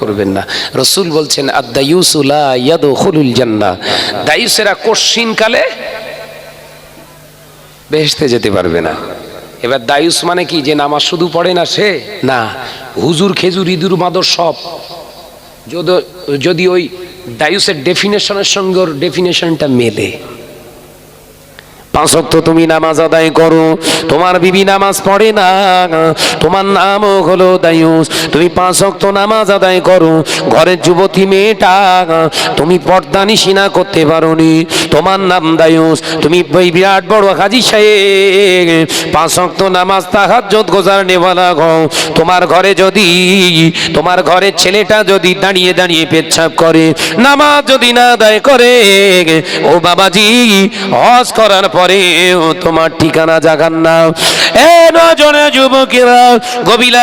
করবেন না। রসুল বলছেন জান্না। বেহেশতে যেতে পারবে না। এবার দায়ুস মানে কি? যে নামাজ শুধু পড়ে না সে? না। হুজুর খেজুর, ইঁদুর, মাদর সব। যদি ওই দায়ুসের ডেফিনেশনের সঙ্গে ওর ডেফিনেশনটা মেলে। পাঁচ ওয়াক্ত তুমি নামাজ আদায় করো। তোমার বিবি নামাজ পড়ে না। তোমার নামও হলো দায়ুস। তুমি পাঁচ ওয়াক্ত নামাজ আদায় করো। ঘরের যুবতী মেয়েটা, তুমি পর্দা নিশিনা করতে পারোনি। তোমার নাম দায়ুস। তুমি বিরাট বড় হাজি সাহেব। পাঁচ ওয়াক্ত নামাজ তাহাজ্জুদ গোজার নেওয়ালা গো তোমার ঘরে যদি, তোমার ঘরের ছেলেটা যদি দাঁড়িয়ে দাঁড়িয়ে পেচ্ছাপ করে, নামাজ যদি না আদায় করে, ও বাবাজি, হজ করার পরে ও তোমার ঠিকানা জাগান না। নবীর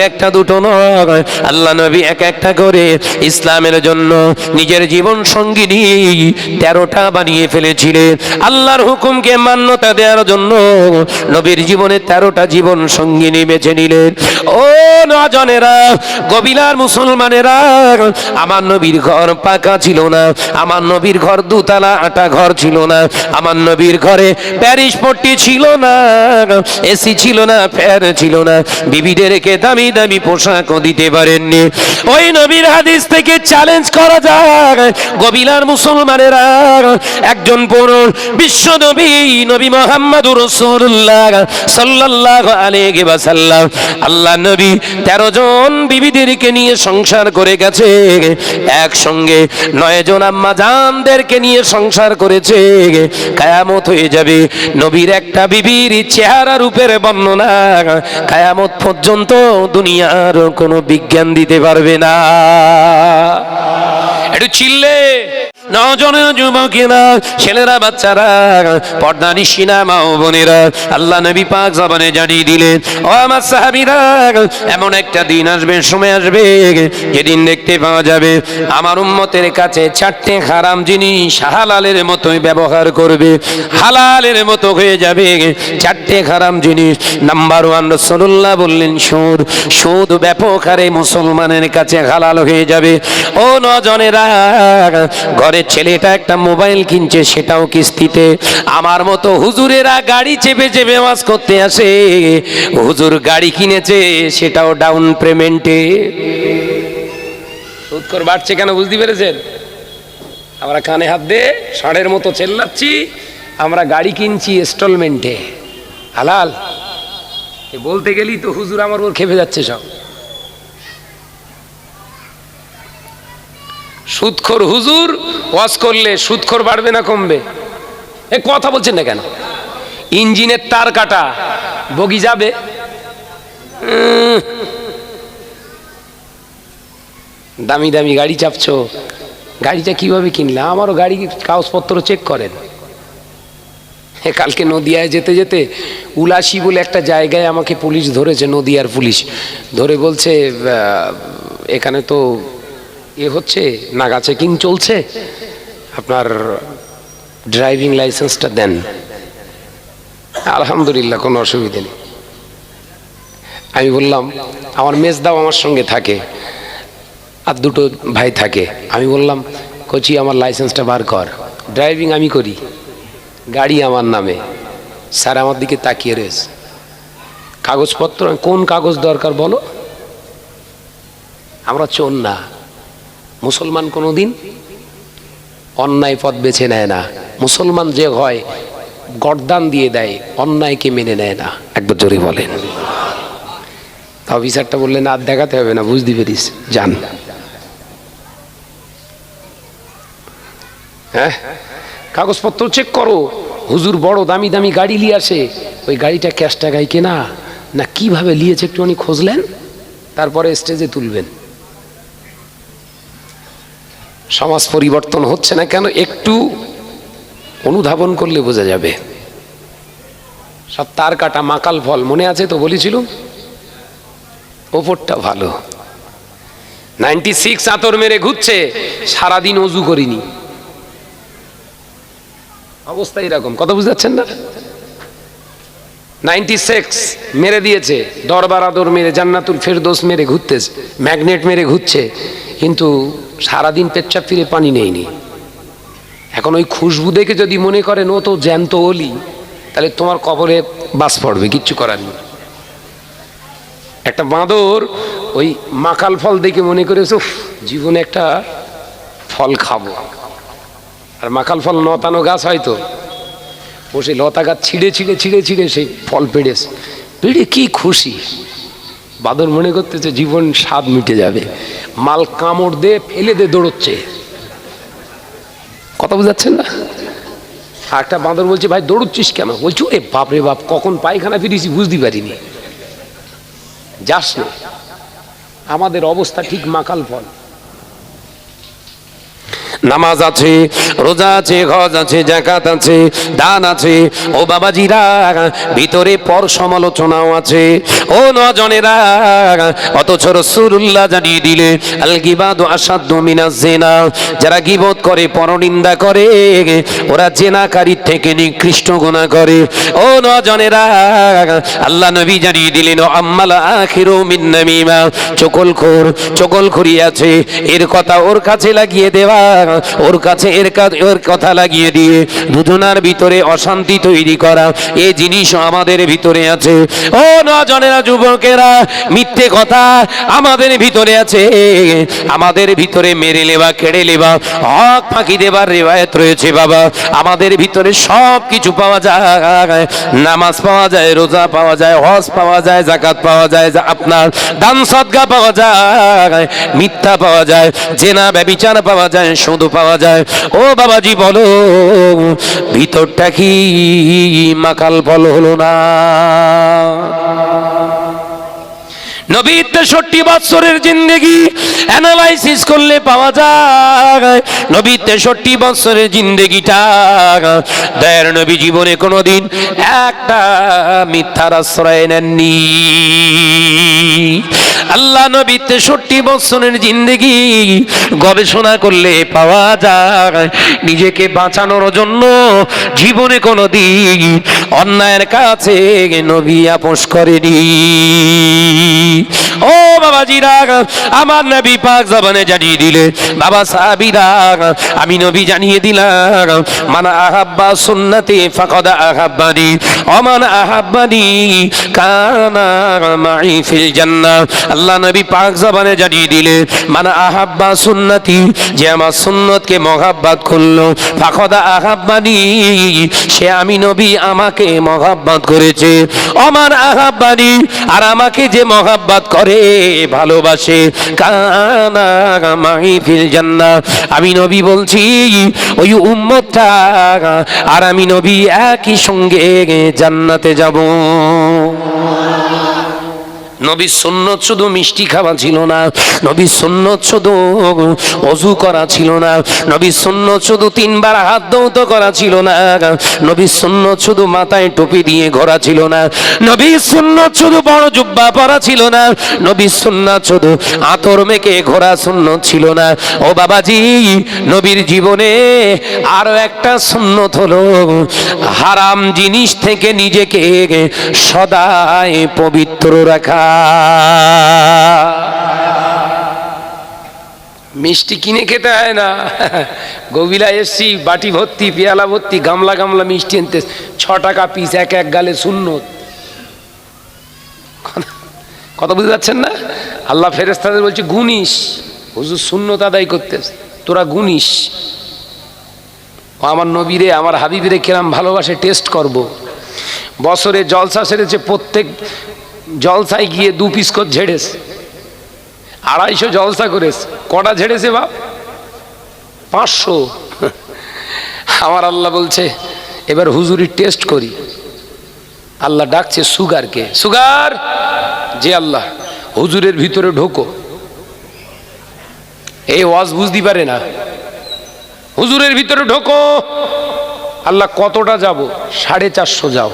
একটা দুটো আল্লাহ নবী এক একটা করে ইসলামের জন্য নিজের জীবন সঙ্গিনী তেরোটা বানিয়ে ফেলেছিলেন। আল্লাহর হুকুমকে মান্যতা দেওয়ার জন্য নবীর জীবনে তেরোটা জীবন সঙ্গিনী বেছে নিলেন। ও নজনেরা, গবিলার মুসলমানেরা, আমার নবীর ঘর পাকা ছিল না, আমার নবীর ঘর দুতলা আটা ঘর ছিল না, আমার নবীর ঘরে প্যারিস পট্টি ছিল না, এসি ছিল না, ফ্যান ছিল না। বিবিদেরকে দামি দামি পোশাকও দিতে পারেননি। ওই নবীর হাদিস থেকে চ্যালেঞ্জ করা যায়। গবিলার মুসলমানেরা, একজন পুরুষ বিশ্ব নবী নবী মোহাম্মদুর রাসূলুল্লাহ সাল্লাল্লাহু আলাইহি ওয়াসাল্লাম আল্লাহ নবী 13 জন বিবিদেরকে নিয়ে সংসার করে গেছে। জন আম্মা জানদেরকে নিয়ে সংসার করেছে। কায়ামত হয়ে যাবে। নবীর একটা বিবির চেহারা রূপের বর্ণনা। কায়ামত পর্যন্ত দুনিয়ার কোনো বিজ্ঞান দিতে পারবে না। একটু চিল্লে। নজনের যুবকেরা, ছেলেরা, বাচ্চারা, পর্দা নিশিনা মা বোনেরা, আল্লাহ নবী পাক জবানে জানিয়ে দিলেন, ও আমার সাহাবীরা, এমন একটা দিন আসবে, সময় আসবে, যেদিন দেখতে পাওয়া যাবে, আমার উম্মতের কাছে চারটে হারাম জিনিস হালালের মতোই ব্যবহার করবে, হালালের মতো হয়ে যাবে, চারটে হারাম জিনিস। নাম্বার ওয়ান রসল্লাহ বললেন সুদ সুদ ব্যাপক হারে মুসলমানের কাছে হালাল হয়ে যাবে। ও নজনেরা ঘরের ছেলেটা একটা মোবাইল কিনছে, সেটাও কিস্তিতে। আমার মতো হুজুরেরা গাড়ি চেপে চেপে মাস করতে আসে। হুজুর গাড়ি কিনেছে, সেটাও ডাউন পেমেন্টে সুৎকর বাড়ছে কেন, বুঝতে পেরেছেন? আমরা কানে হাত দিয়ে ষাঁড়ের মতো চেল্লাচ্ছি, আমরা গাড়ি কিনছি ইনস্টলমেন্টে হালাল। বলতে গেলি তো হুজুর আমার ওর খেপে যাচ্ছে সব। সুদখোর হুজুর, ওয়াজ করলে সুদখোর বাড়বে না কমবে? এ কথা বলছেন না কেন? ইঞ্জিনের তার কাটা, বগি যাবে? দামি দামি গাড়ি চাপছো। গাড়িটা কীভাবে কিনলে? আমারও গাড়ি কাগজপত্র চেক করেন। কালকে নদিয়ায় যেতে যেতে উলাসি বলে একটা জায়গায় আমাকে পুলিশ ধরেছে, নদিয়ার পুলিশ। ধরে বলছে এখানে তো এ হচ্ছে, নাগা চেকিং চলছে। আপনার ড্রাইভিং লাইসেন্সটা দেন। আলহামদুলিল্লাহ, কোনো অসুবিধে নেই। আমি বললাম, আমার মেজদাও আমার সঙ্গে থাকে, আর দুটো ভাই থাকে। আমি বললাম, কচি, আমার লাইসেন্সটা বার কর। ড্রাইভিং আমি করি, গাড়ি আমার নামে। স্যার আমার দিকে তাকিয়ে রয়েছে। কাগজপত্র, কোন কাগজ দরকার বলো? আমরা চোর না। মুসলমান কোনো দিন অন্যায় পথ বেছে নেয় না। মুসলমান যে হয়, গরদান দিয়ে দেয়, অন্যায়কে মেনে নেয় না। একবার জোরে বলেন। তা অফিসারটা বললেন আর দেখাতে হবে না, বুঝতে পেরিস যান। হ্যাঁ? কাগজপত্র চেক করো। হুজুর বড় দামি দামি গাড়ি নিয়ে আসে। ওই গাড়িটা ক্যাশ টাকায় কেনা। না, কীভাবে নিয়েছে একটুখানি খুঁজলেন? তারপরে স্টেজে তুলবেন। সমাজ পরিবর্তন হচ্ছে না কেন? একটু অনুধাবন করলে বোঝা যাবে। সব তার কাটা মাকাল ফল মনে আছে তো বলেছিল ওপরটা ভালো। নাইনটি সিক্স আতর মেরে ঘুরছে, সারাদিন অজু করিনি। অবস্থা এরকম, কথা বুঝাচ্ছেন না? নাইনটি সিক্স মেরে দিয়েছে, দরবার আদর মেরে, জান্নাতুল ফেরদোস মেরে ঘুরতেছে, ম্যাগনেট মেরে ঘুরছে, কিন্তু সারাদিন পেচ্ছাপ ফিরে পানি নেয়নি। এখন ওই খুশবু দেখে যদি মনে করেন ও তো জ্যান্ত অলি তাহলে তোমার কবরে বাস পড়বে কিচ্ছু করার নেই। একটা বাঁদর ওই মাকাল ফল দেখে মনে করেছে "উফ, জীবনে একটা ফল খাব। আর মাকাল ফল নতানো গাছ হয়তো ও সেই লতা গাছ ছিঁড়ে ছিঁড়ে ছিঁড়ে ছিঁড়ে সেই ফল পেড়েছে। পেড়ে কি খুশি। বাদর মনে করতেছে জীবন স্বাদ মিটে যাবে। মাল কামড় দে ফেলে দে দৌড়চ্ছে। কথা বুঝাচ্ছেন না? আর একটা বাঁদর বলছে, ভাই, দৌড়চ্ছিস কেন? বলছো এ বাপ রে বাপ, কখন পায়খানা ফিরেছি বুঝতে পারিনি। যাস না। আমাদের অবস্থা ঠিক মাকাল ফল। নামাজ আছে, রোজা আছে, হজ আছে জাকাত আছে, দান আছে। ও বাবাজিরা, ভিতরে পর সমালোচনাও আছে। ও নজনেরা, অথচ রসুল্লাহ জানিয়ে দিলে আল গিবাদ আসাধ্য মিনাজ জেনা। যারা গিবত করে, পরনিন্দা করে, ওরা জেনাকারীর থেকে নিকৃষ্ট গুণা করে। ও নজনেরা, আল্লাহ নবী জানিয়ে দিলেন আম্মাল আখিরু মিন নামিমা। চকলখোর, চকলখুরি আছে। এর কথা ওর কাছে লাগিয়ে দেওয়া ওর কাছে এর ওর কথা লাগিয়ে দিয়ে দুজনার ভিতরে অশান্তি তৈরি করা, এ জিনিস আমাদের ভিতরে আছে। ও নজনেরা যুবকেরা, মিথ্যে কথা আমাদের ভিতরে আছে। আমাদের ভিতরে মেরে লেবা কেড়ে লেবা হক ফাঁকি দেবার রেওয়ায়ত রয়েছে বাবা। আমাদের ভিতরে সব কিছু পাওয়া যায়। নামাজ পাওয়া যায়, রোজা পাওয়া যায়, হজ পাওয়া যায় জাকাত পাওয়া যায় আপনার দান সদগা পাওয়া যায়, মিথ্যা পাওয়া যায়, জেনা, ব্যবিচার পাওয়া যায় সুদ পাওয়া যায়। ও বাবাজি বলো ভিতরটা কি মাকাল ফল হলো না? নবী তেষট্টি বৎসরের জিন্দগি অ্যানালাইসিস করলে পাওয়া যায়। নবী তেষট্টি বৎসরের জিন্দগিটা, দয়ার নবী জীবনে কোনোদিন একটা মিথ্যার আশ্রয় নেননি। আল্লাহ নবী তেষট্টি বৎসরের জিন্দগি গবেষণা করলে পাওয়া যায়। নিজেকে বাঁচানোর জন্য জীবনে কোনোদিন অন্যায়ের কাছে নবী আপোষ করেনি। ও বাবাজিরা আমার নবী পাক জবানে জানিয়ে দিলে, বাবা সাহাবিরা আমি নবী জানিয়ে দিলাম, মানা আহাব্বা সুন্নতি ফাকাদ আহাব্বানি অমান আহাব্বানি কানা মাই ফিল জান্নাহ। আল্লাহ নবী পাক জবানে জানিয়ে দিলে, মানা আহাব্বা সুন্নতি, যে আমার সুন্নতকে মহাব্বাত করল, ফাকদা আহাব্বানি, সে আমি নবী আমাকে মহাব্বাত করেছে। অমান আহাব্বানি, আর আমাকে যে মহাব্বাত করে ভালোবাসে। কানা মাহি জান্না আমি নবী বলছি, ওই উম্মতটা, আর আমি নবী একই সঙ্গে জান্নাতে যাব। নবীর সুন্নত শুধু মিষ্টি খাওয়া ছিল না, নবীর সুন্নত শুধু অজু করা ছিল না, নবীর সুন্নত শুধু তিনবার হাত দৌত করা ছিল না, নবীর সুন্নত শুধু মাথায় টুপি দিয়ে ঘোরা ছিল না, নবীর সুন্নত শুধু বড় জুব্বা পরা ছিল না, নবীর সুন্নত শুধু আতর মেকে ঘোরা সুন্নত ছিল না। ও বাবাজি, নবীর জীবনে আরও একটা সুন্নত হলো, হারাম জিনিস থেকে নিজেকে সদাই পবিত্র রাখা। মিষ্টি কিনে খেতে হয় না। গভীরা এসছি, বাটি ভর্তি, পেয়ালা ভর্তি, গামলা গামলা মিষ্টি আনতে। ছ টাকা পিস এক এক গালে শূন্য কথা বুঝতে পারছেন না? আল্লাহ ফেরেস্তাদের বলছে, গুনিস। হুজুর শূন্যতা আদায় করতেছে। তোরা গুনিস। আমার নবীরে, আমার হাবিবিরে কিরাম ভালোবাসে, টেস্ট করব। বছরে জলসা সেরেছে প্রত্যেক জলসায় গিয়ে দু পিস করে ঝেড়েছে। আড়াইশো জলসা করেছে। কটা ঝেড়েছে বাপ? পাঁচশো। আমার আল্লাহ বলছে, এবার হুজুরি টেস্ট করি। আল্লাহ ডাকছে সুগারকে সুগার? যে আল্লাহ, হুজুরের ভিতরে ঢোকো। এই ওয়াজ বুঝতে পারে না। হুজুরের ভিতরে ঢোকো। আল্লাহ কতটা যাব? সাড়ে চারশো যাও।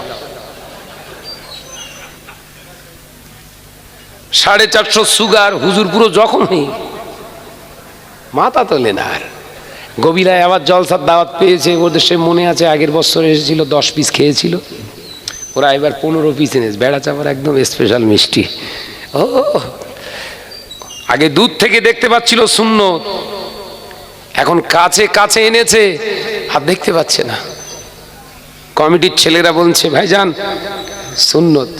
সাড়ে চারশো সুগার, হুজুর পুরো জখমই মাথা তোলে না আর গভীরায় আবার জলসার দাওয়াত পেয়েছে, ওদের সে মনে আছে আগের বছর এসেছিল, দশ পিস খেয়েছিল। ওরা এবার পনেরো পিস এনেছে, বেড়া চাপার একদম স্পেশাল মিষ্টি। ও আগে দূর থেকে দেখতে পাচ্ছিল শূন্য এখন কাছে কাছে এনেছে, আর দেখতে পাচ্ছে না। কমিটির ছেলেরা বলছে, ভাইজান, সুন্নত।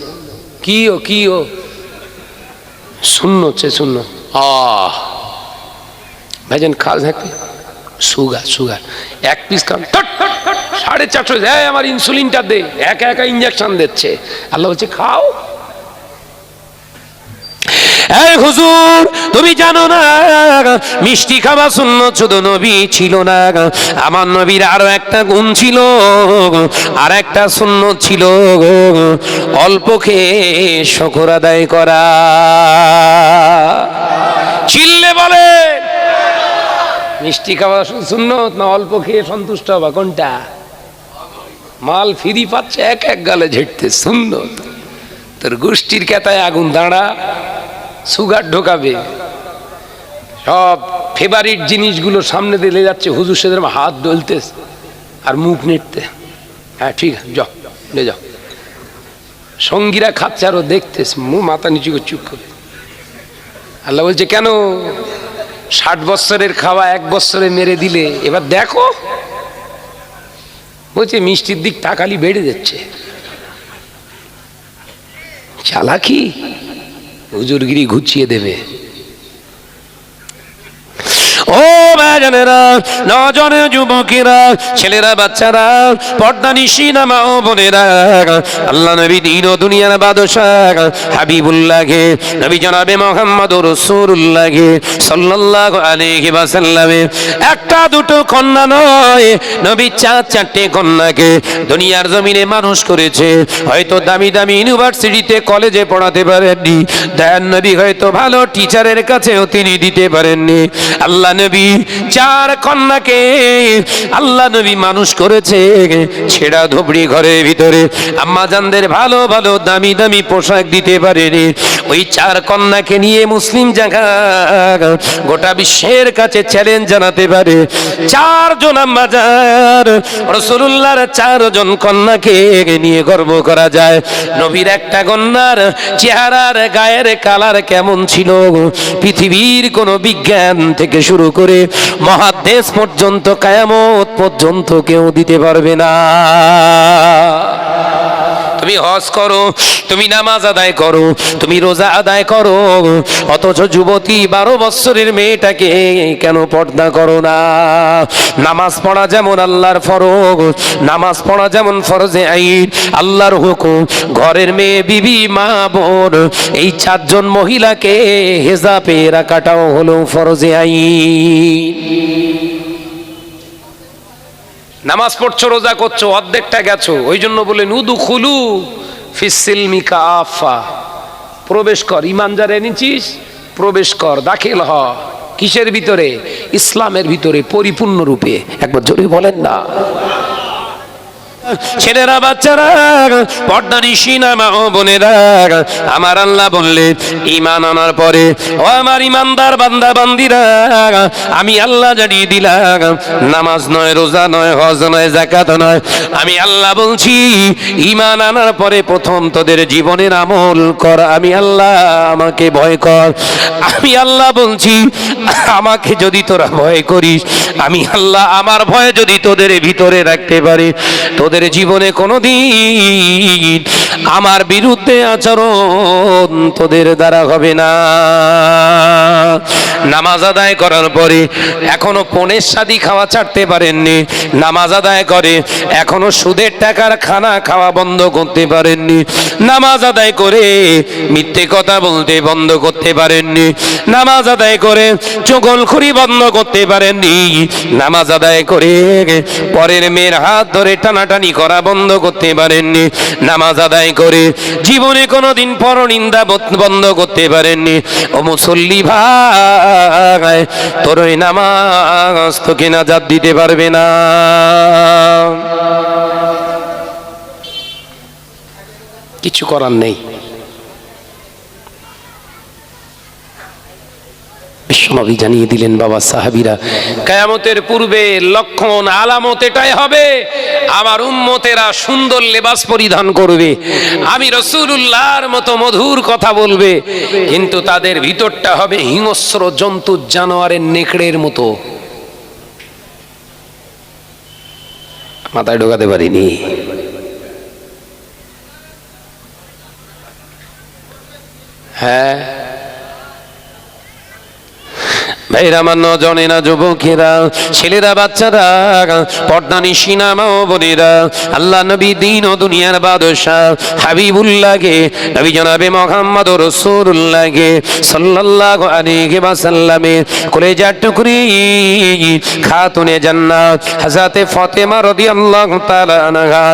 কি ও কি ও? শূন্য হচ্ছে শূন্য আ ভাইজান খাল থাকবে সুগার সুগার এক পিস খান সাড়ে চারশো হ্যাঁ আমার ইনসুলিনটা দে। একা একা ইঞ্জেকশন দিচ্ছে। আল্লাহ বলছে খাও। এই হুজুর, তুমি জানো না, মিষ্টি খাওয়া শূন্য শুধু নবী ছিল না। আমার নবীর আরও একটা গুণ ছিল, আর একটা শূন্য ছিল, অল্প খেয়ে শকর আদায় করা। চিল্লে বলে, মিষ্টি খাওয়া শূন্য না অল্প খেয়ে সন্তুষ্ট হবা, কোনটা? মাল ফিরি পাচ্ছে, এক এক গালে ঝেড়তে সুন্দর তোর গোষ্ঠীর কেতায় আগুন দাঁড়া সুগার ঢোকাবে। সব ফেভারিট জিনিসগুলো সামনে দিলে যাচ্ছে। হুজুর সেদের হাত ডলতে আর মুখ নেটতে হ্যাঁ ঠিক আছে, যাও লে যাও। সঙ্গীরা খাচ্ছে আরও দেখতেস মু মাথা নিচু করে চুপ করে। আল্লাহ বলছে, কেন? ষাট বৎসরের খাওয়া এক বৎসরে মেরে দিলে, এবার দেখো। বলছে, মিষ্টির দিক তাকালি বেড়ে যাচ্ছে। চালাকি? হুজুরগিরি ঘুচিয়ে দেবে। ও বাজানেরা নজনে যুবকেরা, ছেলেরা, বাচ্চারা, পর্দা নিশি নামা ও বোনেরা, আল্লাহ নবী দিন ও দুনিয়ার বাদশাহ হাবিবুল্লাহকে, নবী জনাবে মোহাম্মদ রসুল্লাহকে সাল্লাল্লাহু আলাইহি ওয়াসাল্লামে। একটা দুটো কন্যা নয় নবী চার চারটে কন্যাকে দুনিয়ার জমিনে মানুষ করেছে। হয়তো দামি দামি ইউনিভার্সিটিতে কলেজে পড়াতে পারেননি দয়ান নবী হয়তো ভালো টিচারের কাছেও তিনি দিতে পারেননি। আল্লাহ নবী চার কন্যাকে আল্লাহ নবী মানুষ করেছে, ছেঁড়া ধুবড়ি ঘরের ভিতরে। আম্মা জানদের ভালো ভালো, দামি দামি পোশাক দিতে পারেনি। ওই চার কন্যাকে নিয়ে মুসলিম জায়গা গোটা বিশ্বের কাছে চ্যালেঞ্জ জানাতে পারে। চারজন আম্মা যার রসুল্লাহর চারজন কন্যাকে নিয়ে গর্ব করা যায়। নবীর একটা কন্যার চেহারার গায়ের কালার কেমন ছিল? পৃথিবীর কোন বিজ্ঞান থেকে শুরু করে মহাদেশ পর্যন্ত কায়ামত পর্যন্ত কেউ দিতে পারবে না। তুমি হজ করো, তুমি নামাজ আদায় করো, তুমি রোজা আদায় করো, অথচ যুবতী বারো বৎসরের মেয়েটাকে কেন পর্দা করো না? নামাজ পড়া যেমন আল্লাহর ফরজ, নামাজ পড়া যেমন ফরজে আইন, আল্লাহর হুকুম। ঘরের মেয়ে বিবি, মা, বোন, এই চারজন মহিলাকে হেজাবে রাখাটাও হলো ফরজে আইন। নামাজ পড়ছো, রোজা করছ, অর্ধেকটা গেছো। ওই জন্য বলেন উদু খুলু ফিসিলমিকা আফা প্রবেশ কর ইমান যারা এনেছিস, প্রবেশ কর, দাখিল হ। কিসের ভিতরে? ইসলামের ভিতরে পরিপূর্ণ রূপে একবার জোরে বলেন না। ছেলেরা, বাচ্চারা, পর্দা নিশি না মা ও বোনেরা। আমার আল্লাহ বললে ইমান আনার পরে, ও আমার ইমানদার বান্দা, বান্দিরা, আমি আল্লাহ জানিয়ে দিলাম, নামাজ নয়, রোজা নয়, হজ নয় জাকাত নয়। আমি আল্লাহ বলছি ইমান আনার পরে প্রথম তোদের জীবনের আমল কর, আমি আল্লাহ আমাকে ভয় কর। আমি আল্লাহ বলছি, আমাকে যদি তোরা ভয় করিস, আমি আল্লাহ আমার ভয় যদি তোদের ভিতরে রাখতে পারি, তোদের জীবনে কোনোদিন আমার বিরুদ্ধে আচরণ তোদের দ্বারা হবে না। নামাজ আদায় করার পরে এখনও পনেরো সাদি খাওয়া ছাড়তে পারেননি। নামাজ আদায় করে এখনও সুদের টাকার খানা খাওয়া বন্ধ করতে পারেননি। নামাজ আদায় করে মিথ্যে কথা বলতে বন্ধ করতে পারেননি। নামাজ আদায় করে চগলখুরি বন্ধ করতে পারেননি। নামাজ আদায় করে পরের মেয়ের হাত ধরে টানাটানি করা বন্ধ করতে পারেননি, নামাজ আদায় করে জীবনে কোনোদিন পরনিন্দা বন্ধ করতে পারেননি। ও মুসল্লি ভাই, তোর ওই নামাজ তোকে নাজাত দিতে পারবে না। কিছু করার নেই। বিশ্বনবী জানিয়ে দিলেন বাবা সাহাবিরা। কায়ামতের পূর্বে লক্ষণ আলামত এটাই হবে, আমার উম্মতেরা সুন্দর লেবাস পরিধান করবে, আমি রসুল্লাহর মতো মধুর কথা বলবে, কিন্তু তাদের ভিতরটা হবে হিংস্র জন্তু জানোয়ারের নেকড়ের মতো। মাথায় ঢোকাতে পারিনি। হ্যাঁ। ভাইরা আমার নজনে না যুবকেরা, ছেলেরা, বাচ্চারা পর্দানি সিনামা ও বোনেরা আল্লাহ নবী দিন ও দুনিয়ার বাদশাহ, হাবিবুল্লাহকে, নবী জনাবে মোহাম্মদ রসুল্লাহকে সাল্লাল্লাহু আলাইহি ওয়াসাল্লামে কলেজার টুকরি, খাতুনে জান্নাত, হযরতে ফাতেমা রাদিয়াল্লাহু তাআলা আনহা,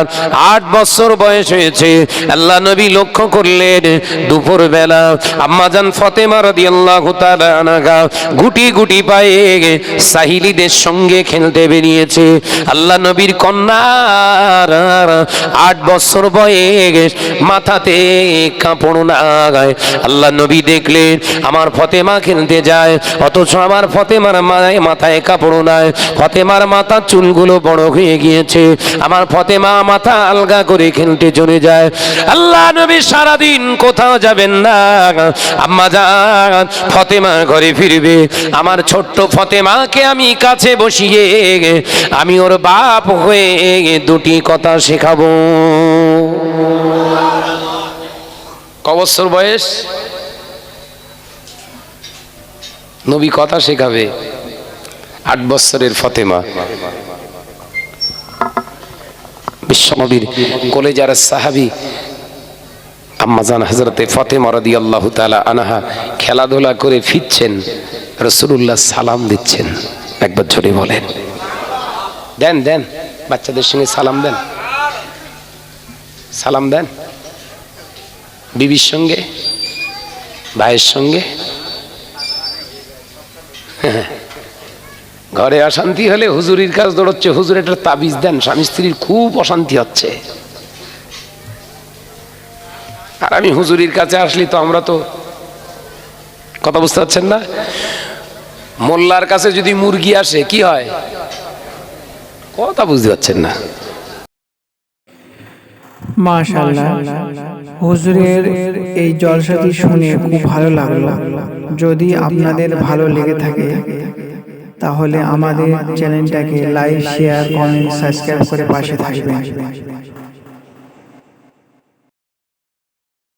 আট বছর বয়স হয়েছে। আল্লাহ নবী লক্ষ্য করলেন দুপুর বেলা আম্মাজান ফাতেমা রাদিয়াল্লাহু তাআলা আনহা গুটি গুটি পায়ে সাহিলীদের সঙ্গে খেলতে বেরিয়েছে। আল্লাহ নবীর কন্যা আট বছর বয়স মাথাতে কাপড় না গায় আল্লাহ নবী দেখলেন, আমার ফতেমা খেলতে যায়, অথচ আমার ফতেমার মাথায় মাথায় কাপড় নাই। ফতেমার মাথা চুলগুলো বড় হয়ে গিয়েছে। আমার ফতেমা মাথা আলগা করে খেলতে চলে যায়। আল্লাহ নবী সারাদিন কোথাও যাবেন না। আম্মা যান ফতেমা ঘরে ফিরবে। আমার ছোট্ট ফতেমাকে আমি কাছে বসিয়ে আমি ওর বাপ হয়ে দুটি কথা শেখাবো। ক বয়স? নবী কথা শেখাবে। আট বছরের ফতেমা। বিশ্বনবীর কলেজার সাহাবি আম্মাজান হজরতে ফতেমা রদি আল্লাহ তালা আনাহা খেলাধুলা করে ফিরছেন রসুল্লাহ সালাম দিচ্ছেন। একবার জোরে বলেন। দেন দেন, বাচ্চাদের সঙ্গে সালাম দেন। সালাম দেন। বিবির সঙ্গে, ভাইয়ের সঙ্গে। ঘরে অশান্তি হলে হুজুরির কাজ দৌড়চ্ছে, হুজুর একটা তাবিজ দেন, স্বামী স্ত্রীর খুব অশান্তি হচ্ছে। আর আমি হুজুরির কাছে আসলি তো আমরা তো কথা বুঝতে পারছেন না? মোল্লার কাছে যদি মুরগি আসে, কি হয়? কথা বুঝতে পারছেন না। হুজুরের এই জলসাটি শুনে খুব ভালো লাগল। যদি আপনাদের ভালো লেগে থাকে, তাহলে আমাদের চ্যানেলটাকে লাইক, শেয়ার, কমেন্ট, সাবস্ক্রাইব করে পাশে থাকবেন।